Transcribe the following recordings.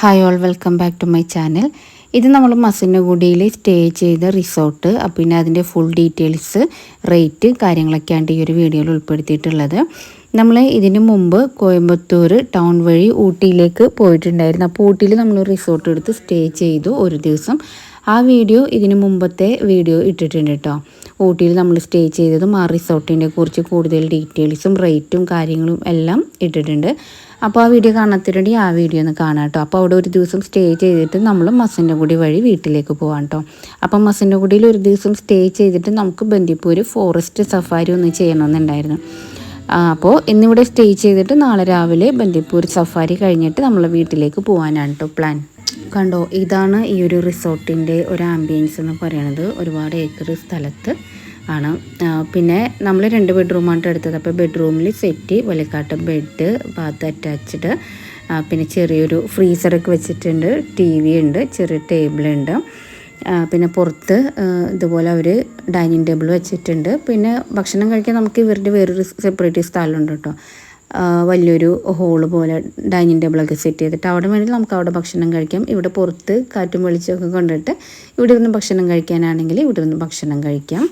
Hi all welcome back to my channel ഇത് നമ്മൾ മസിനഗുഡിയിൽ stay ചെയ്ത റിസോർട്ട് പിന്നെ അതിന്റെ ഫുൾ ഡീറ്റെയിൽസ് റേറ്റ് കാര്യങ്ങളൊക്കെയാണ് ഈ ഒരു വീഡിയോയിൽ ഉൾപ്പെടുത്തിയിട്ടുള്ളത്. നമ്മൾ ഇതിന് മുമ്പ് കോയമ്പത്തൂർ ടൗൺ വഴി ഊട്ടിയിലേക്ക് പോയിട്ടുണ്ടായിരുന്നു. അപ്പോൾ ഊട്ടിയിൽ നമ്മൾ റിസോർട്ട് എടുത്ത് സ്റ്റേ ചെയ്തു ഒരു ദിവസം. ആ വീഡിയോ ഇതിന് മുമ്പത്തെ വീഡിയോ ഇട്ടിട്ടുണ്ട് കേട്ടോ ഊട്ടിയിൽ നമ്മൾ സ്റ്റേ ചെയ്തതും ആ റിസോർട്ടിന്റെ കുറിച്ച് കൂടുതൽ ഡീറ്റെയിൽസും റേറ്റും കാര്യങ്ങളും എല്ലാം ഇട്ടിട്ടുണ്ട്. അപ്പോൾ ആ വീഡിയോ കാണാത്തിട്ടുണ്ടെങ്കിൽ ആ വീഡിയോ ഒന്ന് കാണാം കേട്ടോ. അപ്പോൾ അവിടെ ഒരു ദിവസം സ്റ്റേ ചെയ്തിട്ട് നമ്മൾ മസിന്റെ കുടി വഴി വീട്ടിലേക്ക് പോകാം കേട്ടോ. അപ്പം മസിന്റെ കുടിയിൽ ഒരു ദിവസം സ്റ്റേ ചെയ്തിട്ട് നമുക്ക് ബന്ദിപ്പൂർ ഫോറസ്റ്റ് സഫാരി ഒന്ന് ചെയ്യണമെന്നുണ്ടായിരുന്നു. അപ്പോൾ ഇന്നിവിടെ സ്റ്റേ ചെയ്തിട്ട് നാളെ രാവിലെ ബന്ദിപ്പൂർ സഫാരി കഴിഞ്ഞിട്ട് നമ്മൾ വീട്ടിലേക്ക് പോകാനാണ് കേട്ടോ പ്ലാൻ. കണ്ടോ ഇതാണ് ഈ ഒരു റിസോർട്ടിന്റെ ഒരു ആംബിയൻസ് എന്ന് പറയുന്നത്. ഒരുപാട് ഏക്കർ സ്ഥലത്ത്. ആണ്. പിന്നെ നമ്മൾ രണ്ട് ബെഡ്റൂമാണ് എടുത്തത്. അപ്പോൾ ബെഡ്റൂമിൽ സെറ്റ് വലിക്കാട്ട് ബെഡ് ബാത്ത് അറ്റാച്ച്ഡ് പിന്നെ ചെറിയൊരു ഫ്രീസറൊക്കെ വെച്ചിട്ടുണ്ട്. ടി വി ഉണ്ട് ചെറിയ ടേബിളുണ്ട് പിന്നെ പുറത്ത് ഇതുപോലെ അവർ ഡൈനിങ് ടേബിൾ വെച്ചിട്ടുണ്ട്. പിന്നെ ഭക്ഷണം കഴിക്കാൻ നമുക്ക് ഇവരുടെ വേറൊരു സെപ്പറേറ്റ് സ്ഥലമുണ്ട് കേട്ടോ വലിയൊരു ഹോൾ പോലെ ഡൈനിങ് ടേബിളൊക്കെ സെറ്റ് ചെയ്തിട്ട് അവിടെ വേണമെങ്കിൽ നമുക്ക് അവിടെ ഭക്ഷണം കഴിക്കാം. ഇവിടെ പുറത്ത് കാറ്റും വെളിച്ചമൊക്കെ കൊണ്ടിട്ട് ഇവിടെ ഇരുന്ന് ഭക്ഷണം കഴിക്കാനാണെങ്കിൽ ഇവിടെ ഇരുന്ന് ഭക്ഷണം കഴിക്കാം.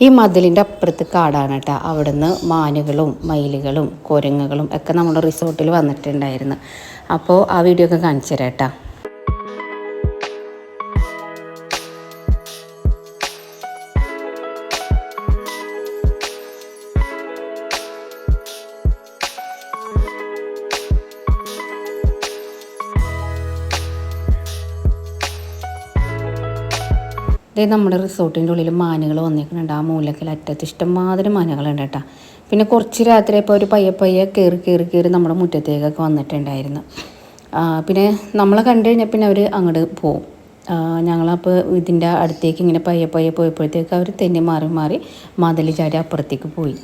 ഈ മതിലിന്റെ അപ്പുറത്ത് കാടാണ് കേട്ടോ. അവിടുന്ന് മാനുകളും മയിലുകളും കുരങ്ങുകളും ഒക്കെ നമ്മുടെ റിസോർട്ടിൽ വന്നിട്ടുണ്ടായിരുന്നു. അപ്പോൾ ആ വീഡിയോ ഒക്കെ കാണിച്ചു തരാം കേട്ടോ. ഇതേ നമ്മുടെ റിസോർട്ടിന്റെ ഉള്ളിൽ മാനുകൾ വന്നിരിക്കുന്നുണ്ട്. ആ മൂലക്കൽ അറ്റത്ത് ഇഷ്ടംമാതിരി മാനുകളുണ്ട് കേട്ടോ. പിന്നെ കുറച്ച് രാത്രി ഇപ്പോൾ ഒരു പയ്യെ പയ്യെ കയറി കയറി കയറി നമ്മുടെ മുറ്റത്തേക്കൊക്കെ വന്നിട്ടുണ്ടായിരുന്നു. പിന്നെ നമ്മളെ കണ്ടു കഴിഞ്ഞാൽ പിന്നെ അവർ അങ്ങോട്ട് പോവും. ഞങ്ങളപ്പോൾ ഇതിന്റെ അടുത്തേക്ക് ഇങ്ങനെ പയ്യെ പയ്യെ പോയപ്പോഴത്തേക്ക് അവർ തെന്നി മാറി മാറി മതിൽ ചാടി അപ്പുറത്തേക്ക് പോയി.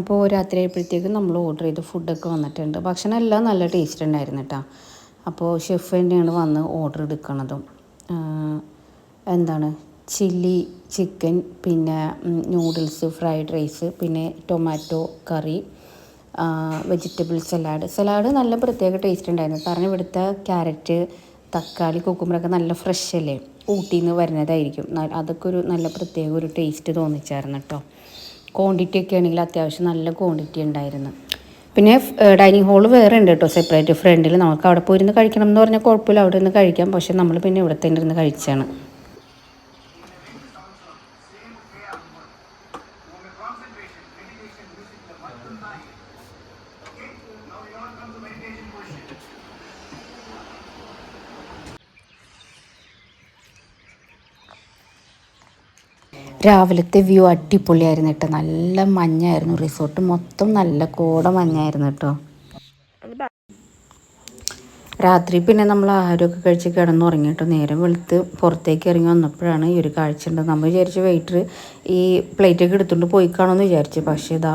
അപ്പോൾ രാത്രി ആയപ്പോഴത്തേക്കും നമ്മൾ ഓർഡർ ചെയ്ത് ഫുഡൊക്കെ വന്നിട്ടുണ്ട്. ഭക്ഷണം എല്ലാം നല്ല ടേസ്റ്റ് ഉണ്ടായിരുന്നു കേട്ടോ. അപ്പോൾ ഷെഫ് തന്നെയാണ് വന്ന് ഓർഡർ എടുക്കണതും. എന്താണ്? ചില്ലി ചിക്കൻ പിന്നെ നൂഡിൽസ് ഫ്രൈഡ് റൈസ് പിന്നെ tomato curry vegetable salad salad നല്ല പ്രത്യേക ടേസ്റ്റ് ഉണ്ടായിരുന്നു. കാരണം ഇവിടുത്തെ ക്യാരറ്റ് തക്കാളി കുക്കുമ്പറൊക്കെ നല്ല ഫ്രഷ് അല്ലേ? ഊട്ടിയിൽ നിന്ന് വരുന്നതായിരിക്കും അതൊക്കെ ഒരു നല്ല പ്രത്യേക ഒരു ടേസ്റ്റ് തോന്നിച്ചായിരുന്നു കേട്ടോ ക്വാണ്ടിറ്റി ഒക്കെ ആണെങ്കിൽ അത്യാവശ്യം നല്ല ക്വാണ്ടിറ്റി ഉണ്ടായിരുന്നു. പിന്നെ ഡൈനിങ് ഹാൾ വേറെ ഉണ്ട് കേട്ടോ സെപ്പറേറ്റ്. ഫ്രണ്ടിൽ നമുക്ക് അവിടെ പോയിരുന്ന് കഴിക്കണം എന്ന് പറഞ്ഞാൽ കുഴപ്പമില്ല അവിടെ നിന്ന് കഴിക്കാം. പക്ഷെ നമ്മൾ പിന്നെ ഇവിടെ തന്നെ ഇരുന്ന് കഴിച്ചാണ്. രാവിലത്തെ വ്യൂ അടിപൊളിയായിരുന്നു കേട്ടോ. നല്ല മഞ്ഞായിരുന്നു റിസോർട്ട് മൊത്തം നല്ല കോട മഞ്ഞായിരുന്നു കേട്ടോ. രാത്രി പിന്നെ നമ്മൾ ആഹാരമൊക്കെ കഴിച്ച് കിടന്നുറങ്ങി കേട്ടോ. നേരം വെളുത്ത് പുറത്തേക്ക് ഇറങ്ങി വന്നപ്പോഴാണ് ഈ ഒരു കാഴ്ച ഉണ്ട് നമ്മൾ വിചാരിച്ച് വെയിറ്റർ ഈ പ്ലേറ്റൊക്കെ എടുത്തുകൊണ്ട് പോയി കാണുമെന്ന് വിചാരിച്ചു. പക്ഷേ ഇതാ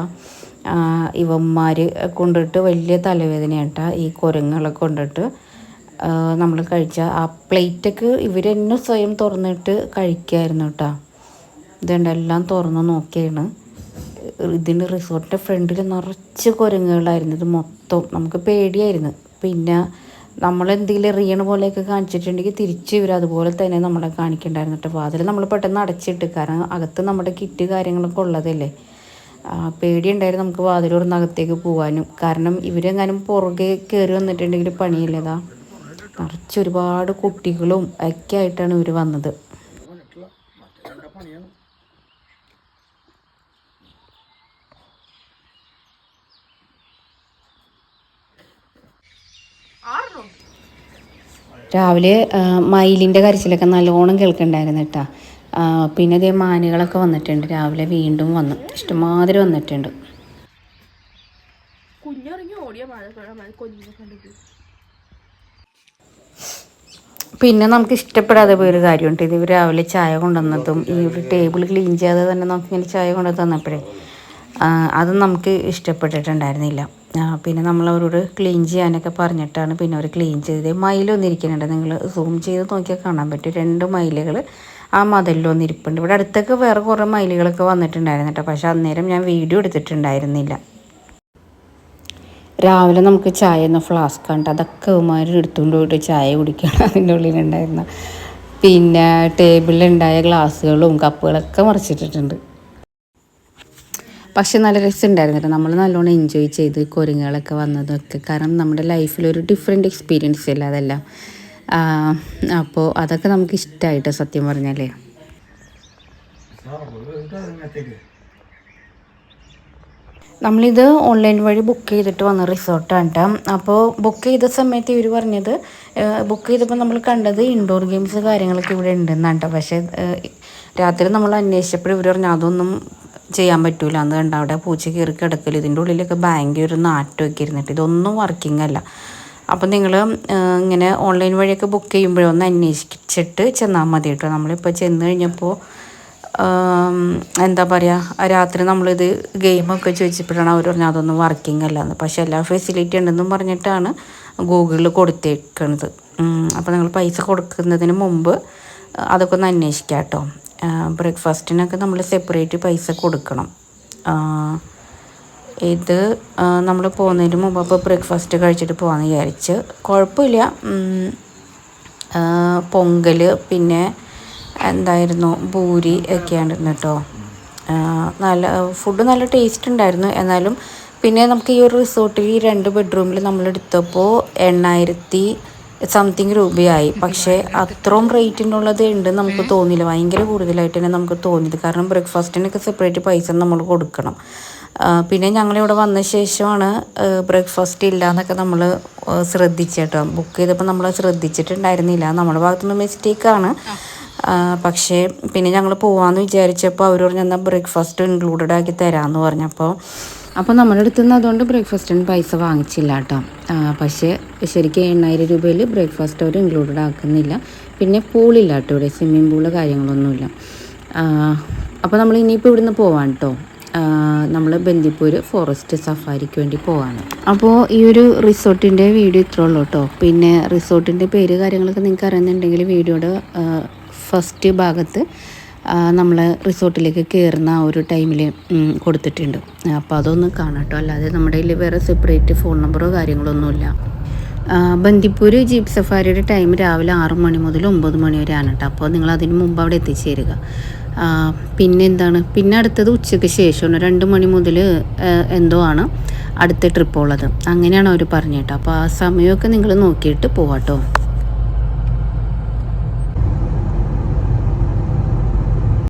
ഇവന്മാർ കൊണ്ടിട്ട് വലിയ തലവേദനയാട്ട ഈ കുരങ്ങളൊക്കെ കൊണ്ടിട്ട് നമ്മൾ കഴിച്ച ആ പ്ലേറ്റൊക്കെ ഇവർ സ്വയം തുറന്നിട്ട് കഴിക്കായിരുന്നു കേട്ടോ. ഇതുണ്ട് എല്ലാം തുറന്ന് നോക്കിയാണ്. ഇതിന്റെ റിസോർട്ടിന്റെ ഫ്രണ്ടിൽ നിറച്ച് കുരങ്ങുകളായിരുന്നു. ഇത് മൊത്തം നമുക്ക് പേടിയായിരുന്നു. പിന്നെ നമ്മൾ എന്തെങ്കിലും എറിയണ പോലെയൊക്കെ കാണിച്ചിട്ടുണ്ടെങ്കിൽ തിരിച്ച് ഇവർ അതുപോലെ തന്നെ നമ്മളെ കാണിക്കണ്ടായിരുന്നു കേട്ടോ. വാതിൽ നമ്മൾ പെട്ടെന്ന് അടച്ചിട്ട് കാരണം അകത്ത് നമ്മുടെ കിറ്റ് കാര്യങ്ങളൊക്കെ ഉള്ളതല്ലേ. പേടിയുണ്ടായിരുന്നു നമുക്ക് വാതിലൂർന്ന് അകത്തേക്ക് പോകാനും കാരണം ഇവരെങ്ങാനും പുറകെ കയറി വന്നിട്ടുണ്ടെങ്കിൽ പണിയില്ലതാ നിറച്ച് ഒരുപാട് കുട്ടികളും ഒക്കെ ആയിട്ടാണ് ഇവർ വന്നത്. രാവിലെ മയിലിന്റെ കരച്ചിലൊക്കെ നല്ലോണം കേൾക്കുന്നുണ്ടായിരുന്നു കേട്ടോ. പിന്നെ ഇതേ മാനുകളൊക്കെ വന്നിട്ടുണ്ട്. രാവിലെ വീണ്ടും വന്നു. ഇഷ്ടമാതിരി വന്നിട്ടുണ്ട്. പിന്നെ നമുക്ക് ഇഷ്ടപ്പെടാതെ പോയൊരു കാര്യമുണ്ട്. ഇത് രാവിലെ ചായ കൊണ്ടുവന്നതും ഈ ഒരു ടേബിൾ ക്ലീൻ ചെയ്യാതെ തന്നെ നമുക്കിങ്ങനെ ചായ കൊണ്ടു തന്നപ്പോഴേ അതും നമുക്ക് ഇഷ്ടപ്പെട്ടിട്ടുണ്ടായിരുന്നില്ല. പിന്നെ നമ്മൾ അവരോട് ക്ലീൻ ചെയ്യാനൊക്കെ പറഞ്ഞിട്ടാണ് പിന്നെ അവർ ക്ലീൻ ചെയ്തത്. മയിലൊന്നിരിക്കുന്നുണ്ട് നിങ്ങൾ സൂം ചെയ്ത് നോക്കിയാൽ കാണാൻ പറ്റും. രണ്ട് മയിലുകൾ ആ മതിലൊന്നിരിപ്പുണ്ട് ഇവിടെ അടുത്തൊക്കെ വേറെ കുറേ മയിലുകളൊക്കെ വന്നിട്ടുണ്ടായിരുന്നു കേട്ടോ. പക്ഷേ അന്നേരം ഞാൻ വീഡിയോ എടുത്തിട്ടുണ്ടായിരുന്നില്ല. രാവിലെ നമുക്ക് ചായ എന്ന ഫ്ലാസ്ക് ഉണ്ട് അതൊക്കെ ഉമാരി എടുത്തുകൊണ്ട് പോയിട്ട് ചായ കുടിക്കണം അതിന്റെ ഉള്ളിലുണ്ടായിരുന്ന പിന്നെ ടേബിളിലുണ്ടായ ഗ്ലാസ്സുകളും കപ്പുകളൊക്കെ മറിച്ചിട്ടിട്ടുണ്ട്. പക്ഷെ നല്ല രസമുണ്ടായിരുന്നു കേട്ടോ നമ്മൾ നല്ലോണം എൻജോയ് ചെയ്ത് കുരങ്ങുകളൊക്കെ വന്നതൊക്കെ. കാരണം നമ്മുടെ ലൈഫിലൊരു ഡിഫറെന്റ് എക്സ്പീരിയൻസ് അല്ല അതെല്ലാം? അപ്പോൾ അതൊക്കെ നമുക്ക് ഇഷ്ടമായിട്ട് സത്യം പറഞ്ഞാലേ? നമ്മളിത് ഓൺലൈൻ വഴി ബുക്ക് ചെയ്തിട്ട് വന്ന റിസോർട്ടാണ് കേട്ടോ അപ്പോൾ ബുക്ക് ചെയ്ത സമയത്ത് ഇവർ പറഞ്ഞത് ബുക്ക് ചെയ്തപ്പോൾ നമ്മൾ കണ്ടത് ഇൻഡോർ ഗെയിംസ് കാര്യങ്ങളൊക്കെ ഇവിടെ ഉണ്ടെന്നാണ് കേട്ടോ പക്ഷേ രാത്രി നമ്മൾ അന്വേഷിച്ചപ്പോൾ ഇവർ പറഞ്ഞു അതൊന്നും ചെയ്യാൻ പറ്റൂല. എന്ന് കണ്ട അവിടെ പൂച്ച കയറി കിടക്കൽ ഇതിന്റെ ഉള്ളിലൊക്കെ ഭയങ്കര ഒരു നാറ്റമൊക്കെ ഇരുന്നിട്ട് ഇതൊന്നും വർക്കിംഗ് അല്ല. അപ്പം നിങ്ങൾ ഇങ്ങനെ ഓൺലൈൻ വഴിയൊക്കെ ബുക്ക് ചെയ്യുമ്പോഴേ ഒന്ന് അന്വേഷിച്ചിട്ട് ചെന്നാൽ മതി കേട്ടോ. നമ്മളിപ്പോൾ ചെന്ന് കഴിഞ്ഞപ്പോൾ എന്താ പറയുക രാത്രി നമ്മളിത് ഗെയിമൊക്കെ ചോദിച്ചപ്പോഴാണ് അവർ പറഞ്ഞത് അതൊന്നും വർക്കിംഗ് അല്ലാന്ന് പക്ഷേ എല്ലാ ഫെസിലിറ്റി ഉണ്ടെന്നും പറഞ്ഞിട്ടാണ് ഗൂഗിളിൽ കൊടുത്തേക്കണത്. അപ്പോൾ നിങ്ങൾ പൈസ കൊടുക്കുന്നതിന് മുമ്പ് അതൊക്കെ ഒന്ന് അന്വേഷിക്കാം കേട്ടോ ബ്രേക്ക്ഫാസ്റ്റിനൊക്കെ നമ്മൾ സെപ്പറേറ്റ് പൈസ കൊടുക്കണം. ഇത് നമ്മൾ പോകുന്നതിന് മുമ്പ് അപ്പോൾ ബ്രേക്ക്ഫാസ്റ്റ് കഴിച്ചിട്ട് പോകാമെന്ന് വിചാരിച്ച്. കുഴപ്പമില്ല. പൊങ്കൽ പിന്നെ എന്തായിരുന്നു ഭൂരി ഒക്കെയാണ് കേട്ടോ നല്ല ഫുഡ് നല്ല ടേസ്റ്റ് ഉണ്ടായിരുന്നു. എന്നാലും പിന്നെ നമുക്ക് ഈ ഒരു റിസോർട്ടിൽ ഈ രണ്ട് ബെഡ്റൂമിൽ നമ്മൾ എടുത്തപ്പോൾ എണ്ണായിരത്തി സംതിങ് രൂപയായി. പക്ഷേ അത്രയും റേറ്റിനുള്ളത് ഉണ്ട് നമുക്ക് തോന്നിയില്ല. ഭയങ്കര കൂടുതലായിട്ട് തന്നെ നമുക്ക് തോന്നിയത്. കാരണം ബ്രേക്ക്ഫാസ്റ്റിനൊക്കെ സെപ്പറേറ്റ് പൈസ നമ്മൾ കൊടുക്കണം. പിന്നെ ഞങ്ങളിവിടെ വന്ന ശേഷമാണ് ബ്രേക്ക്ഫാസ്റ്റ് ഇല്ല എന്നൊക്കെ നമ്മൾ ശ്രദ്ധിച്ചേട്ടോ ബുക്ക് ചെയ്തപ്പോൾ നമ്മൾ ശ്രദ്ധിച്ചിട്ടുണ്ടായിരുന്നില്ല. നമ്മുടെ ഭാഗത്തുനിന്ന് മിസ്റ്റേക്കാണ് പക്ഷേ പിന്നെ ഞങ്ങൾ പോവാന്ന് വിചാരിച്ചപ്പോൾ അവർ പറഞ്ഞു എന്നാൽ ബ്രേക്ക്ഫാസ്റ്റ് ഇൻക്ലൂഡഡ് ആക്കി തരാമെന്ന് പറഞ്ഞപ്പോൾ അപ്പോൾ നമ്മുടെ അടുത്ത് നിന്ന് അതുകൊണ്ട് ബ്രേക്ക്ഫാസ്റ്റിന് പൈസ വാങ്ങിച്ചില്ല കേട്ടോ. പക്ഷേ ശരിക്കും എണ്ണായിരം രൂപയിൽ ബ്രേക്ക്ഫാസ്റ്റ് അവർ ഇൻക്ലൂഡഡ് ആക്കുന്നില്ല. പിന്നെ പൂളില്ല കേട്ടോ ഇവിടെ സ്വിമ്മിംഗ് പൂൾ കാര്യങ്ങളൊന്നുമില്ല. അപ്പോൾ നമ്മൾ ഇനിയിപ്പോൾ ഇവിടുന്ന് പോവാൻ കേട്ടോ. നമ്മൾ ബന്ദിപ്പൂർ ഫോറസ്റ്റ് സഫാരിക്ക് വേണ്ടി പോവാണ്. അപ്പോൾ ഈ ഒരു റിസോർട്ടിന്റെ വീഡിയോ ഇത്രേ ഉള്ളൂ കേട്ടോ. പിന്നെ റിസോർട്ടിന്റെ പേര് കാര്യങ്ങളൊക്കെ നിങ്ങൾക്ക് അറിയുന്നുണ്ടെങ്കിൽ വീഡിയോയുടെ ഫസ്റ്റ് ഭാഗത്ത് നമ്മൾ റിസോർട്ടിലേക്ക് കയറുന്ന ആ ഒരു ടൈമിൽ കൊടുത്തിട്ടുണ്ട്. അപ്പോൾ അതൊന്ന് കാണാട്ടോ അല്ലാതെ നമ്മുടെ കയ്യിൽ വേറെ സെപ്പറേറ്റ് ഫോൺ നമ്പറോ കാര്യങ്ങളൊന്നുമില്ല. ബന്ദിപ്പൂര് ജീപ്പ് സഫാരിയുടെ ടൈം രാവിലെ ആറ് മണി മുതൽ ഒമ്പത് മണി വരെയാണ് കേട്ടോ അപ്പോൾ നിങ്ങൾ അതിന് മുമ്പ് അവിടെ എത്തിച്ചേരുക. പിന്നെ എന്താണ്? പിന്നെ അടുത്തത് ഉച്ചയ്ക്ക് ശേഷമാണ്. രണ്ട് മണി മുതൽ എന്തോ ആണ് അടുത്ത ട്രിപ്പ് ഉള്ളത്. അങ്ങനെയാണ് അവർ പറഞ്ഞു കേട്ടോ അപ്പോൾ ആ സമയമൊക്കെ നിങ്ങൾ നോക്കിയിട്ട് പോവാട്ടോ